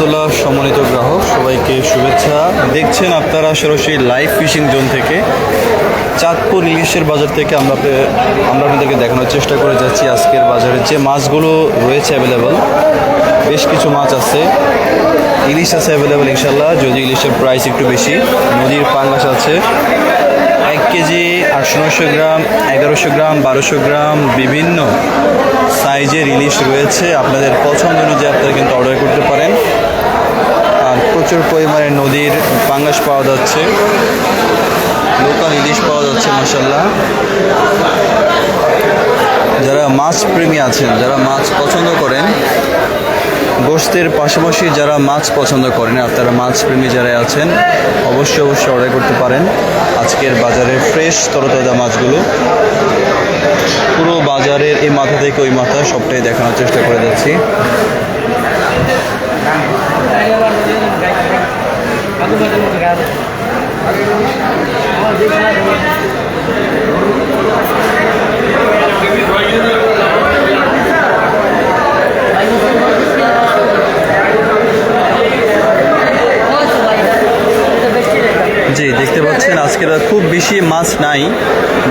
সম্মানিত গ্রাহক, সবাইকে শুভেচ্ছা। দেখছেন আপনারা সরাসরি লাইভ ফিশিং জোন থেকে। চাঁদপুর ইলিশের বাজার থেকে আমরা আমরা আপনাদেরকে দেখানোর চেষ্টা করে যাচ্ছি আজকের বাজারে। যে মাছগুলো রয়েছে অ্যাভেলেবল বেশ কিছু মাছ আছে। ইলিশ আছে অ্যাভেলেবল ইনশাল্লাহ যদি ইলিশের প্রাইস একটু বেশি। নদীর পাঙ্গাস আছে। এক কেজি আটশো নশো গ্রাম, এগারোশো গ্রাম, বারোশো গ্রাম, বিভিন্ন সাইজের ইলিশ রয়েছে। আপনাদের পছন্দ অনুযায়ী আপনারা কিন্তু অর্ডার করতে পারেন। প্রচুর পরিমাণে নদীর পাঙ্গাস পাওয়া যাচ্ছে। লোকাল ইলিশ পাওয়া যাচ্ছে মাসাল্লাহ যারা মাছ প্রেমী আছেন, যারা মাছ পছন্দ করেন গোস্তের পাশাপাশি যারা মাছ পছন্দ করেন আপনারা মাছ প্রেমী যারা আছেন, অবশ্যই অবশ্যই অর্ডার করতে পারেন। আজকের বাজারে ফ্রেশ তরতাজা মাছগুলো। পুরো বাজারের এই মাথা থেকে ওই মাথা সবটাই দেখানোর চেষ্টা করে যাচ্ছি। জি, দেখতে পাচ্ছেন আজকের খুব বেশি মাছ নাই।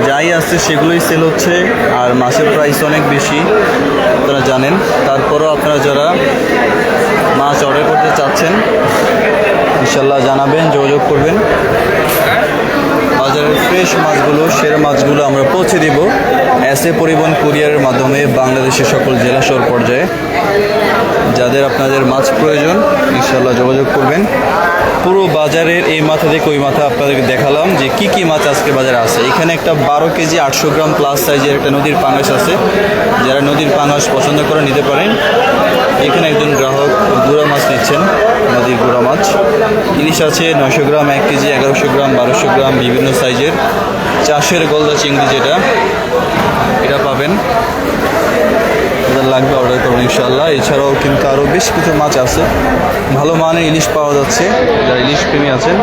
যাই আসছে সেগুলোই সেল হচ্ছে, আর মাছের প্রাইস অনেক বেশি, আপনারা জানেন। তারপরও আপনারা যারা মাছ অর্ডার করতে চাচ্ছেন, ইনশাল্লাহ জানাবেন, যোগাযোগ করবেন। বাজারের ফ্রেশ মাছগুলো, সেরা মাছগুলো আমরা পৌঁছে দিব। এ পরিবহন কুরিয়ারের মাধ্যমে বাংলাদেশের সকল জেলা শহর পর্যায়ে। যাদের আপনাদের মাছ প্রয়োজন, ইনশাল্লাহ যোগাযোগ করবেন। পুরো বাজারের এই মাথা থেকে ওই মাথা আপনাদেরকে দেখালাম যে কি কি মাছ আজকে বাজারে আছে। এখানে একটা বারো কেজি আটশো গ্রাম প্লাস সাইজের একটা নদীর পাঙাশ আছে। যারা নদীর পাঙাশ পছন্দ করে নিতে পারেন এখানে একজন গ্রাহক গুঁড়া মাছ নিচ্ছেন, নদীর গুঁড়া মাছ। ইলিশ আছে নয়শো গ্রাম, এক কেজি এগারোশো গ্রাম, বারোশো গ্রাম, বিভিন্ন সাইজের। চাষের গলদা চিংড়ি যেটা, এটা পাবেন। লাগবে অর্ডার করুন ইনশাল্লাহ এছাড়াও কিন্তু আরও বেশ কিছু মাছ আছে। ভালো মানের ইলিশ পাওয়া যাচ্ছে। যারা ইলিশ প্রেমী আছেন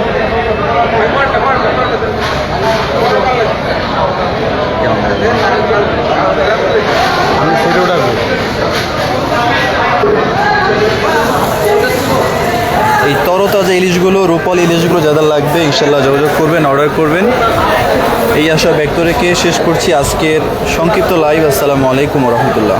এই তরতাজা ইলিশগুলো, রূপাল ইলিশগুলো যাদের লাগবে, ইনশাল্লাহ যোগাযোগ করবেন অর্ডার করবেন। এই আশা ব্যক্ত রেখে শেষ করছি আজকের সংক্ষিপ্ত লাইভ আসসালামু আলাইকুম রহমতুল্লাহ।